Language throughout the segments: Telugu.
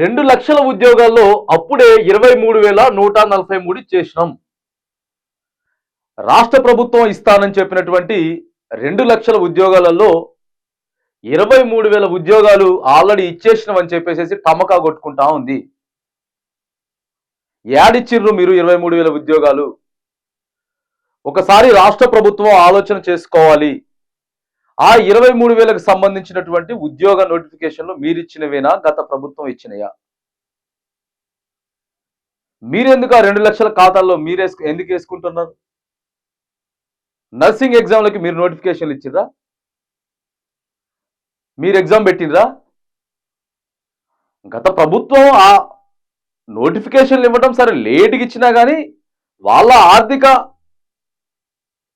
రెండు లక్షల ఉద్యోగాల్లో అప్పుడే ఇరవై మూడు వేల నూట నలభై మూడు చేసినాం. రాష్ట్ర ప్రభుత్వం ఇస్తానని చెప్పినటువంటి రెండు లక్షల ఉద్యోగాలలో ఇరవై మూడు వేల ఉద్యోగాలు ఆల్రెడీ ఇచ్చేసినామని చెప్పేసి టమకా కొట్టుకుంటా ఉంది. యాడిచ్చిర్రు మీరు ఇరవై మూడు వేల ఉద్యోగాలు. ఒకసారి రాష్ట్ర ప్రభుత్వం ఆలోచన చేసుకోవాలి. ఆ ఇరవై మూడు వేలకు సంబంధించినటువంటి ఉద్యోగ నోటిఫికేషన్లు మీరిచ్చినవేనా? గత ప్రభుత్వం ఇచ్చినయా? మీరెందుకు ఆ రెండు లక్షల ఖాతాల్లో మీరే ఎందుకు వేసుకుంటున్నారు? నర్సింగ్ ఎగ్జామ్లకి మీరు నోటిఫికేషన్లు ఇచ్చిర్రా? మీరు ఎగ్జామ్ పెట్టినరా గత ప్రభుత్వం ఆ నోటిఫికేషన్లు ఇవ్వడం సరే లేటుగా ఇచ్చినా కానీ వాళ్ళ ఆర్థిక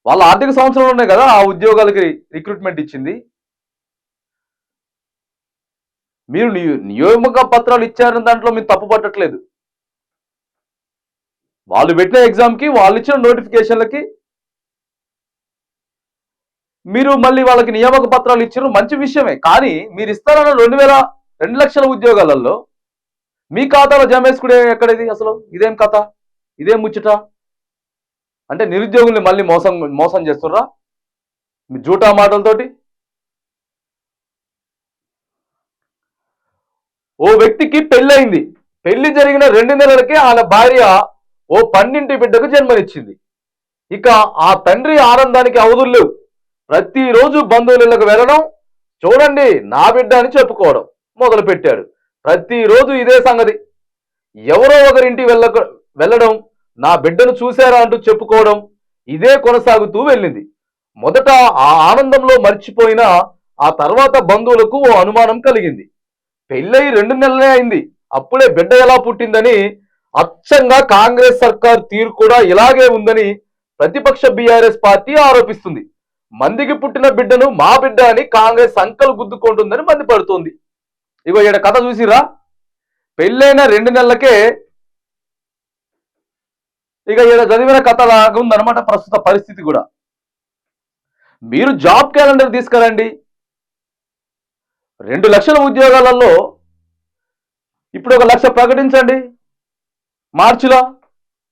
వాళ్ళ ఆర్థిక సంవత్సరంలోనే కదా ఆ ఉద్యోగాలకి రిక్రూట్మెంట్ ఇచ్చింది. మీరు నియో- పత్రాలు ఇచ్చారని దాంట్లో మీరు తప్పు పట్టట్లేదు. వాళ్ళు పెట్టిన ఎగ్జామ్కి వాళ్ళు ఇచ్చిన నోటిఫికేషన్లకి మీరు మళ్ళీ వాళ్ళకి నియామక పత్రాలు ఇచ్చారు మంచి విషయమే. కానీ మీరు ఇస్తారన్న రెండు వేల రెండు లక్షల ఉద్యోగాలలో మీ ఖాతాలో జమ వేసుకునే ఎక్కడిది అసలు? ఇదేం కథ? ఇదేం ముచ్చట? అంటే నిరుద్యోగుల్ని మళ్ళీ మోసం మోసం చేస్తుర్రా? మీ జూటా మాటలతోటి? ఓ వ్యక్తికి పెళ్ళయింది. పెళ్ళి జరిగిన రెండు నెలలకే ఆయన భార్య ఓ పన్నింటి బిడ్డకు జన్మనిచ్చింది. ఇక ఆ తండ్రి ఆనందానికి అవధులు లేవు. ప్రతిరోజు బంధువులకు వెళ్ళడం చూడండి నా బిడ్డ అని చెప్పుకోవడం మొదలుపెట్టాడు. ప్రతిరోజు ఇదే సంగతి. ఎవరో ఒకరింటి వెళ్ళక వెళ్ళడం నా బిడ్డను చూశారా అంటూ చెప్పుకోవడం ఇదే కొనసాగుతూ వెళ్ళింది. మొదట ఆ ఆనందంలో మర్చిపోయిన ఆ తర్వాత బంధువులకు ఓ అనుమానం కలిగింది. పెళ్ళై రెండు నెలలే అయింది. అప్పుడే బిడ్డ ఎలా పుట్టిందని అచ్చంగా కాంగ్రెస్ సర్కార్ తీరు కూడా ఇలాగే ఉందని ప్రతిపక్ష బీఆర్ఎస్ పార్టీ ఆరోపిస్తుంది. మందికి పుట్టిన బిడ్డను మా బిడ్డ అని కాంగ్రెస్ అంకలు గుద్దుకుంటుందని మండిపడుతోంది. ఇగో ఈడ కథ చూసిరా పెళ్ళైన రెండు నెలలకే ఇక ఈడ చదివిన కథ లాగా ప్రస్తుత పరిస్థితి కూడా. మీరు జాబ్ క్యాలెండర్ తీసుకురండి. రెండు లక్షల ఉద్యోగాలలో ఇప్పుడు ఒక లక్ష ప్రకటించండి. మార్చిలో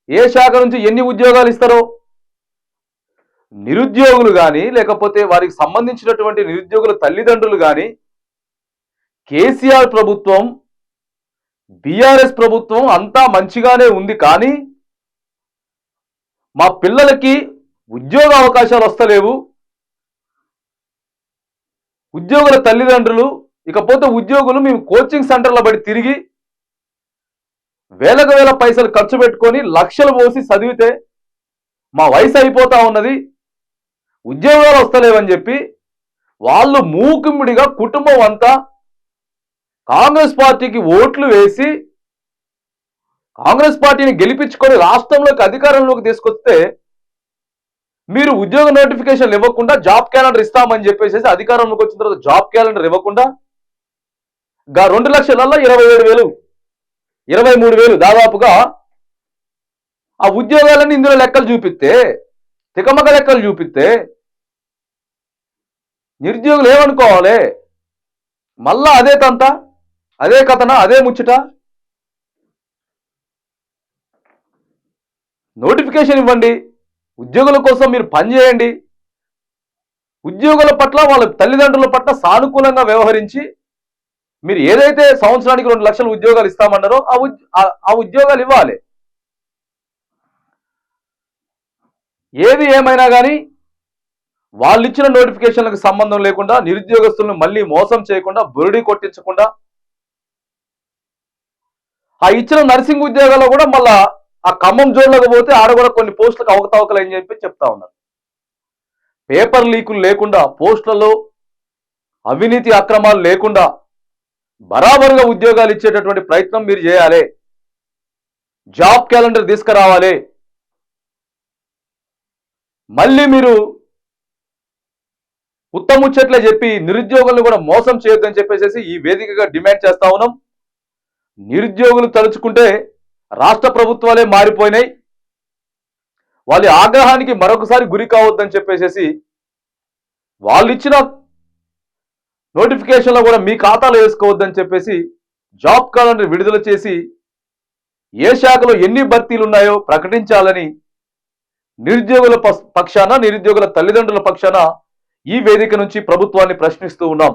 ఏ శాఖ నుంచి ఎన్ని ఉద్యోగాలు ఇస్తారో. నిరుద్యోగులు కానీ లేకపోతే వారికి సంబంధించినటువంటి నిరుద్యోగుల తల్లిదండ్రులు కానీ కేసీఆర్ ప్రభుత్వం బీఆర్ఎస్ ప్రభుత్వం అంతా మంచిగానే ఉంది కానీ మా పిల్లలకి ఉద్యోగ అవకాశాలు వస్తలేవు. ఉద్యోగుల తల్లిదండ్రులు ఇకపోతే ఉద్యోగులు మేము కోచింగ్ సెంటర్ల బడి తిరిగి వేలకు వేల పైసలు ఖర్చు పెట్టుకొని లక్షలు పోసి చదివితే మా వయసు అయిపోతా ఉన్నది. ఉద్యోగాలు వస్తలేవని చెప్పి వాళ్ళు మూకుమ్మిడిగా కుటుంబం అంతా కాంగ్రెస్ పార్టీకి ఓట్లు వేసి కాంగ్రెస్ పార్టీని గెలిపించుకొని రాష్ట్రంలోకి అధికారంలోకి తీసుకొస్తే మీరు ఉద్యోగ నోటిఫికేషన్లు ఇవ్వకుండా జాబ్ క్యాలెండర్ ఇస్తామని చెప్పేసి అధికారంలోకి వచ్చిన తర్వాత జాబ్ క్యాలెండర్ ఇవ్వకుండా గా రెండు లక్షలలో ఇరవై ఏడు వేలు ఇరవై మూడు వేలు దాదాపుగా ఆ ఉద్యోగాలన్నీ ఇందులో లెక్కలు చూపిస్తే తికమక లెక్కలు చూపిస్తే నిరుద్యోగులు ఏమనుకోవాలి? మళ్ళా అదే తంత అదే కథన అదే ముచ్చట. నోటిఫికేషన్ ఇవ్వండి. ఉద్యోగుల కోసం మీరు పనిచేయండి ఉద్యోగుల పట్ల వాళ్ళ తల్లిదండ్రుల పట్ల సానుకూలంగా వ్యవహరించి మీరు ఏదైతే సంవత్సరానికి రెండు లక్షల ఉద్యోగాలు ఇస్తామన్నారో ఆ ఉద్- ఆ- ఉద్యోగాలు ఇవ్వాలి. ఏది ఏమైనా కానీ వాళ్ళు ఇచ్చిన నోటిఫికేషన్లకు సంబంధం లేకుండా నిరుద్యోగస్తులను మళ్ళీ మోసం చేయకుండా బురుడి కొట్టించకుండా ఆ ఇచ్చిన నర్సింగ్ ఉద్యోగాల్లో కూడా మళ్ళా ఆ ఖమ్మం జోన్లకు పోతే ఆడ కూడా కొన్ని పోస్టులకు అవకతవకలు అని చెప్పి చెప్తా ఉన్నారు. పేపర్ లీకులు లేకుండా పోస్టులలో అవినీతి అక్రమాలు లేకుండా బరాబరుగా ఉద్యోగాలు ఇచ్చేటటువంటి ప్రయత్నం మీరు చేయాలి. జాబ్ క్యాలెండర్ తీసుకురావాలి. మళ్ళీ మీరు ఉత్తముచ్చట్లే చెప్పి నిరుద్యోగులను కూడా మోసం చేయొద్దని చెప్పేసి ఈ వేదికగా డిమాండ్ చేస్తా ఉన్నాం. నిరుద్యోగులు తలుచుకుంటే రాష్ట్ర ప్రభుత్వాలే మారిపోయినాయి. వాళ్ళ ఆగ్రహానికి మరొకసారి గురి కావద్దని చెప్పేసి వాళ్ళు ఇచ్చిన నోటిఫికేషన్లో కూడా మీ ఖాతాలో వేసుకోవద్దని చెప్పేసి జాబ్ క్యాలెండర్ విడుదల చేసి ఏ శాఖలో ఎన్ని భర్తీలు ఉన్నాయో ప్రకటించాలని నిరుద్యోగుల పక్షాన నిరుద్యోగుల తల్లిదండ్రుల పక్షాన ఈ వేదిక నుంచి ప్రభుత్వాన్ని ప్రశ్నిస్తూ ఉన్నాం.